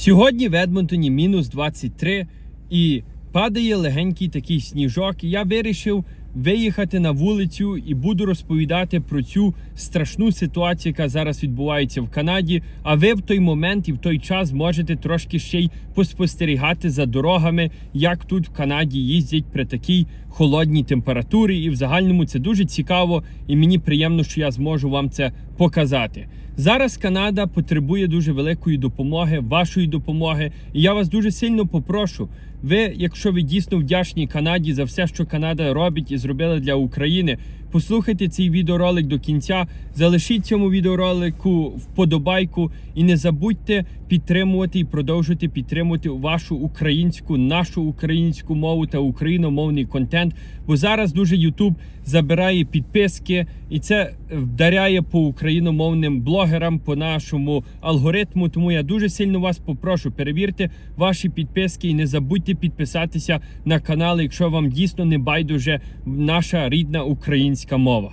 Сьогодні в Едмонтоні мінус 23 і падає легенький такий сніжок. І я вирішив виїхати на вулицю і буду розповідати про цю страшну ситуацію, яка зараз відбувається в Канаді. А ви в той момент і в той час можете трошки ще й поспостерігати за дорогами, як тут в Канаді їздять при такій холодній температурі. І в загальному це дуже цікаво, і мені приємно, що я зможу вам це показати. Зараз Канада потребує дуже великої допомоги, вашої допомоги. І я вас дуже сильно попрошу. Ви, якщо ви дійсно вдячні Канаді за все, що Канада робить і зробила для України, послухайте цей відеоролик до кінця, залишіть цьому відеоролику вподобайку і не забудьте підтримувати і продовжувати підтримувати вашу українську, нашу українську мову та україномовний контент. Бо зараз дуже YouTube забирає підписки, і це вдаряє по україномовним блогерам, по нашому алгоритму. Тому я дуже сильно вас попрошу перевірте ваші підписки і не забудьте підписатися на канал, якщо вам дійсно не байдуже наша рідна українська мова.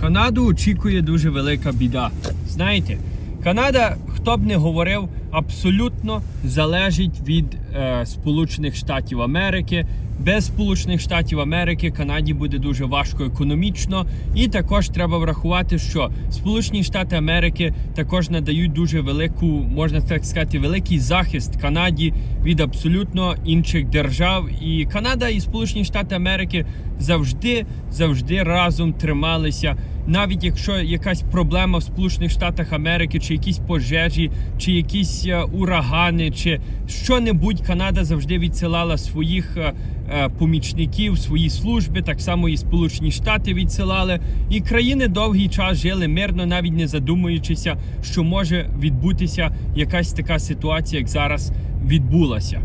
Канаду очікує дуже велика біда. Знаєте, Канада, хто б не говорив, абсолютно залежить від е, Сполучених Штатів Америки. Без Сполучених Штатів Америки Канаді буде дуже важко економічно, і також треба врахувати, що Сполучені Штати Америки також надають дуже велику, можна так сказати, великий захист Канаді від абсолютно інших держав. І Канада і Сполучені Штати Америки завжди завжди разом трималися. Навіть якщо якась проблема в Сполучених Штатах Америки, чи якісь пожежі, чи якісь е, урагани, чи що-небудь, Канада завжди відсилала своїх е, е, помічників, свої служби. Так само і Сполучені Штати відсилали. І країни довгий час жили мирно, навіть не задумуючися, що може відбутися якась така ситуація, як зараз відбулася.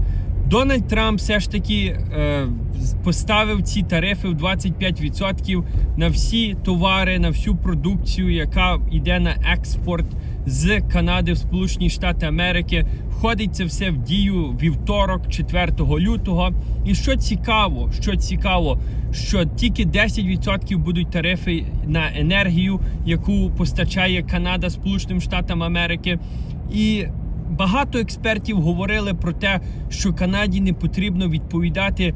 Дональд Трамп все ж таки е, поставив ці тарифи в 25% на всі товари, на всю продукцію, яка йде на експорт з Канади в Сполучені Штати Америки. Входить це все в дію вівторок, 4 лютого. І що цікаво, що цікаво, що тільки 10% будуть тарифи на енергію, яку постачає Канада Сполученим Штатам Америки. І Багато експертів говорили про те, що Канаді не потрібно відповідати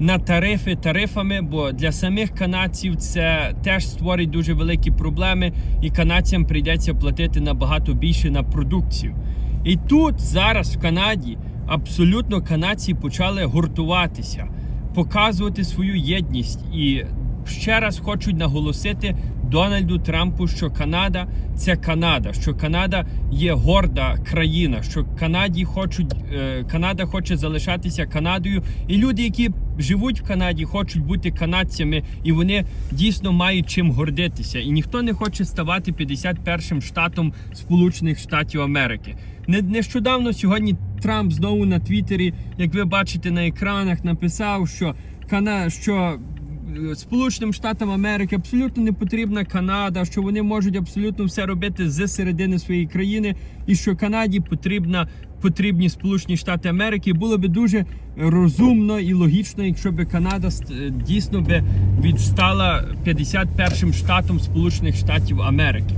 на тарифи тарифами, бо для самих канадців це теж створить дуже великі проблеми, і канадцям прийдеться платити набагато більше на продукцію. І тут зараз в Канаді абсолютно канадці почали гуртуватися, показувати свою єдність і ще раз хочуть наголосити Дональду Трампу, що Канада це Канада, що Канада є горда країна, що Канаді хочуть е, Канада хоче залишатися Канадою, і люди, які живуть в Канаді, хочуть бути канадцями, і вони дійсно мають чим гордитися. І ніхто не хоче ставати 51-м штатом Сполучених Штатів Америки. Не нещодавно сьогодні Трамп знову на Твіттері, як ви бачите на екранах, написав, що Кана що Сполученим Штатам Америки абсолютно не потрібна Канада, що вони можуть абсолютно все робити з середини своєї країни, і що Канаді потрібна потрібні Сполучені Штати Америки. Було би дуже розумно і логічно, якщо би Канада дійсно би відстала 51-м штатом Сполучених Штатів Америки.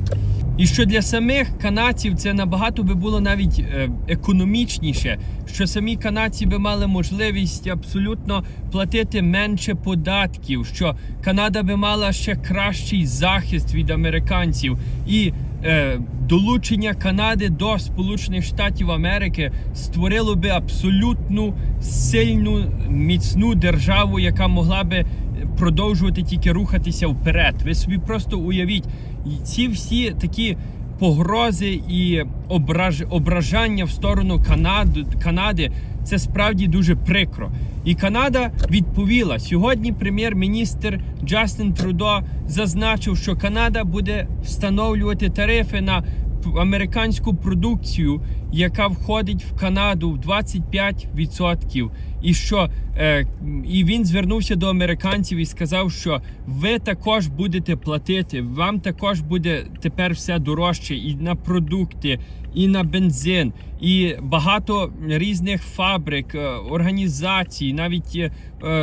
І що для самих канадців це набагато би було навіть е, економічніше, що самі канадці би мали можливість абсолютно платити менше податків, що Канада би мала ще кращий захист від американців. І е, долучення Канади до Сполучених Штатів Америки створило би абсолютну сильну міцну державу, яка могла би продовжувати тільки рухатися вперед. Ви собі просто уявіть, ці всі такі погрози і ображ... ображання в сторону Канади, Канади це справді дуже прикро. І Канада відповіла сьогодні. Прем'єр-міністр Джастин Трудо зазначив, що Канада буде встановлювати тарифи на американську продукцію, яка входить в Канаду в 25%. І що е, і він звернувся до американців і сказав, що ви також будете платити. Вам також буде тепер все дорожче і на продукти, і на бензин, і багато різних фабрик, е, організацій, навіть е,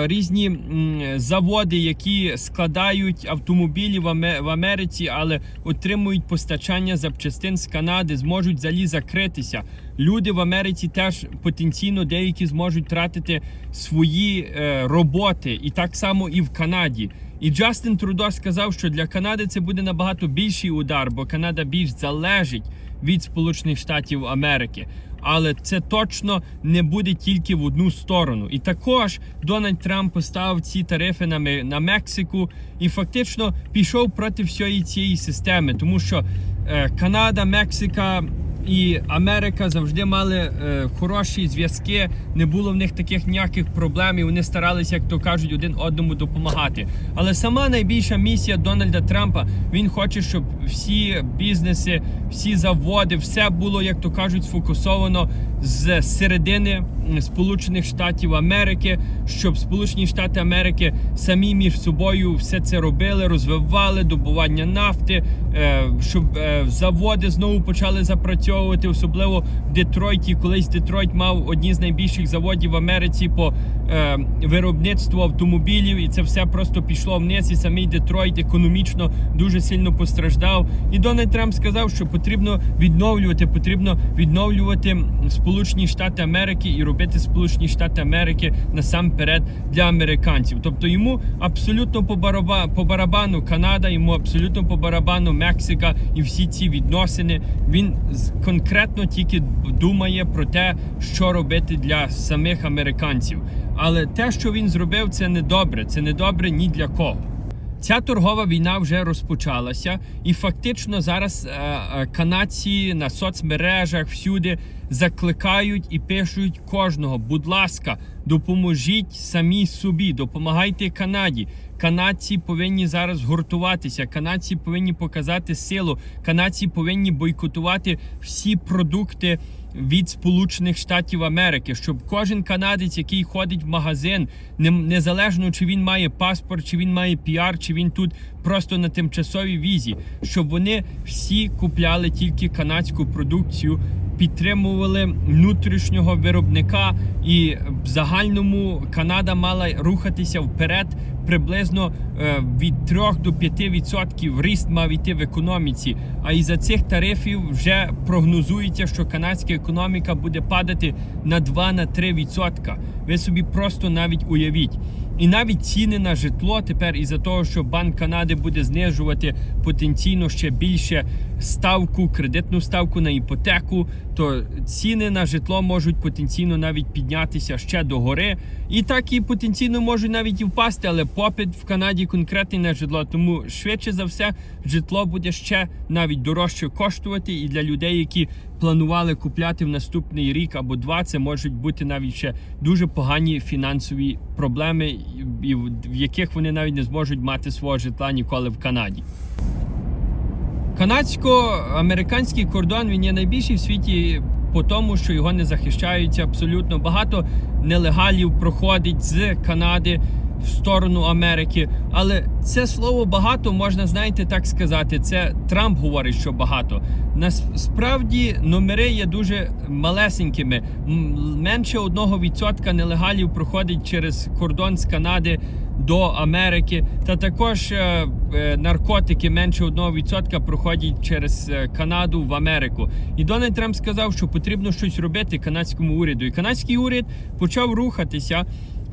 різні м, заводи, які складають автомобілі в, Аме- в Америці, але отримують постачання запчастин з Канади, зможуть взагалі закритися. Люди в Америці теж потенційно деякі зможуть втратити свої е, роботи, і так само і в Канаді. І Джастин Трудо сказав, що для Канади це буде набагато більший удар, бо Канада більш залежить від Сполучених Штатів Америки. Але це точно не буде тільки в одну сторону. І також Дональд Трамп поставив ці тарифи на, на Мексику і фактично пішов проти всієї цієї системи, тому що е, Канада, Мексика і Америка завжди мали е, хороші зв'язки, не було в них таких ніяких проблем, і вони старалися, як то кажуть, один одному допомагати. Але сама найбільша місія Дональда Трампа він хоче, щоб всі бізнеси, всі заводи, все було, як то кажуть, сфокусовано з середини Сполучених Штатів Америки, щоб Сполучені Штати Америки самі між собою все це робили, розвивали добування нафти, е, щоб е, заводи знову почали запрацьовувати, особливо в Детройті. Колись Детройт мав одні з найбільших заводів в Америці по е, виробництву автомобілів, і це все просто пішло вниз. І самий Детройт економічно дуже сильно постраждав. І Дональд Трамп сказав, що потрібно відновлювати, потрібно відновлювати Сполучені Штати Америки і робити Сполучені Штати Америки насамперед для американців. Тобто йому абсолютно по бараба- по барабану Канада, йому абсолютно по барабану Мексика і всі ці відносини. Він з- конкретно тільки думає про те, що робити для самих американців. Але те, що він зробив, це не добре. Це не добре ні для кого. Ця торгова війна вже розпочалася, і фактично зараз е, е, канадці на соцмережах всюди закликають і пишуть кожного. Будь ласка, допоможіть самі собі, допомагайте Канаді. Канадці повинні зараз гуртуватися. Канадці повинні показати силу. Канадці повинні бойкотувати всі продукти від Сполучених Штатів Америки, щоб кожен канадець, який ходить в магазин, не- незалежно чи він має паспорт, чи він має піар, чи він тут просто на тимчасовій візі, щоб вони всі купляли тільки канадську продукцію. Підтримували внутрішнього виробника, і в загальному Канада мала рухатися вперед приблизно е, від 3 до 5 відсотків ріст мав йти в економіці. А із за цих тарифів вже прогнозується, що канадська економіка буде падати на 2-3 відсотка. Ви собі просто навіть уявіть. І навіть ціни на житло тепер із-за того, що Банк Канади буде знижувати потенційно ще більше ставку, кредитну ставку на іпотеку, то ціни на житло можуть потенційно навіть піднятися ще до гори. І так і потенційно можуть навіть і впасти, але попит в Канаді конкретний на житло. Тому швидше за все житло буде ще навіть дорожче коштувати. І для людей, які планували купляти в наступний рік або два, це можуть бути навіть ще дуже погані фінансові проблеми, в яких вони навіть не зможуть мати свого житла ніколи в Канаді. Канадсько-американський кордон він є найбільший в світі по тому, що його не захищають абсолютно багато нелегалів проходить з Канади в сторону Америки. Але це слово багато можна, знаєте, так сказати. Це Трамп говорить, що багато. Насправді номери є дуже малесенькими. Менше 1% нелегалів проходить через кордон з Канади до Америки. Та також е, е, наркотики менше 1% проходять через е, Канаду в Америку. І Дональд Трамп сказав, що потрібно щось робити канадському уряду. І канадський уряд почав рухатися.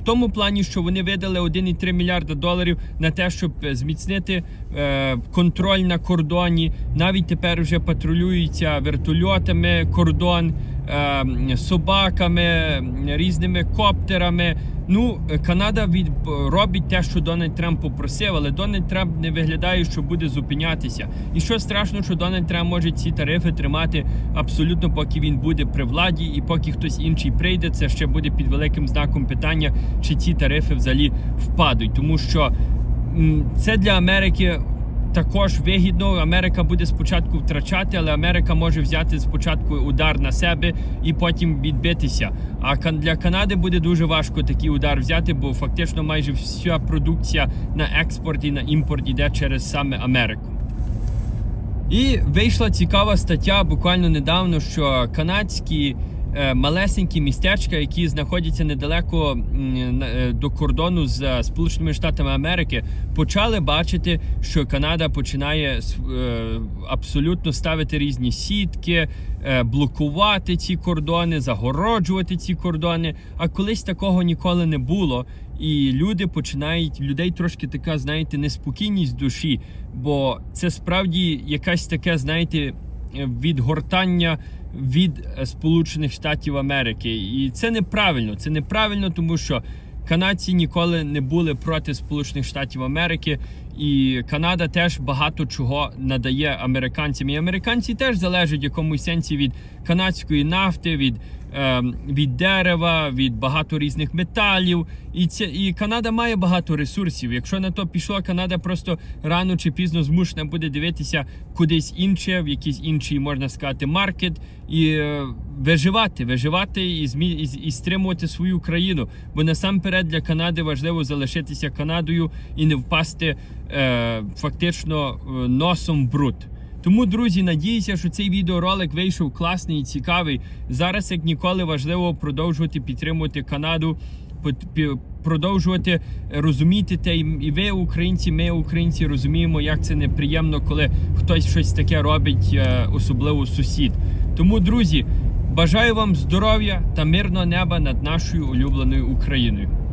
Тому плані, що вони видали 1,3 мільярда доларів на те, щоб е, зміцнити е, контроль на кордоні. Навіть тепер вже патрулюються вертольотами кордон, е, собаками, різними коптерами. Ну, е, Канада від робить те, що Дональд Трамп попросив, але Дональд Трамп не виглядає, що буде зупинятися. І що страшно, що Дональд Трамп може ці тарифи тримати абсолютно, поки він буде при владі, і поки хтось інший прийде, це ще буде під великим знаком питання, чи ці тарифи взагалі впадуть, тому що це для Америки. Також вигідно, Америка буде спочатку втрачати, але Америка може взяти спочатку удар на себе і потім відбитися. А для Канади буде дуже важко такий удар взяти, бо фактично майже вся продукція на експорт і на імпорт йде через саме Америку. І вийшла цікава стаття буквально недавно, що канадські малесенькі містечка, які знаходяться недалеко е, до кордону з е, Сполученими Штатами Америки, почали бачити, що Канада починає е, абсолютно ставити різні сітки, е, блокувати ці кордони, загороджувати ці кордони. А колись такого ніколи не було. І люди починають людей трошки така, знаєте, неспокійність душі, бо це справді якась таке, знаєте, е, відгортання від е, Сполучених Штатів Америки. І це неправильно. Це неправильно, тому що канадці ніколи не були проти Сполучених Штатів Америки, і Канада теж багато чого надає американцям. І американці теж залежать в якомусь сенсі від канадської нафти, від, від дерева, від багато різних металів. І це і Канада має багато ресурсів. Якщо на то пішло, Канада просто рано чи пізно змушена буде дивитися кудись інше, в якийсь інший, можна сказати, маркет, і е, виживати, виживати і, змі, і стримувати свою країну. Бо насамперед для Канади важливо залишитися Канадою і не впасти е, фактично е, носом в бруд. Тому, друзі, надіюся, що цей відеоролик вийшов класний і цікавий. Зараз, як ніколи, важливо продовжувати підтримувати Канаду, продовжувати розуміти те, і ви, українці, ми, українці, розуміємо, як це неприємно, коли хтось щось таке робить, е, особливо сусід. Тому, друзі, бажаю вам здоров'я та мирного неба над нашою улюбленою Україною.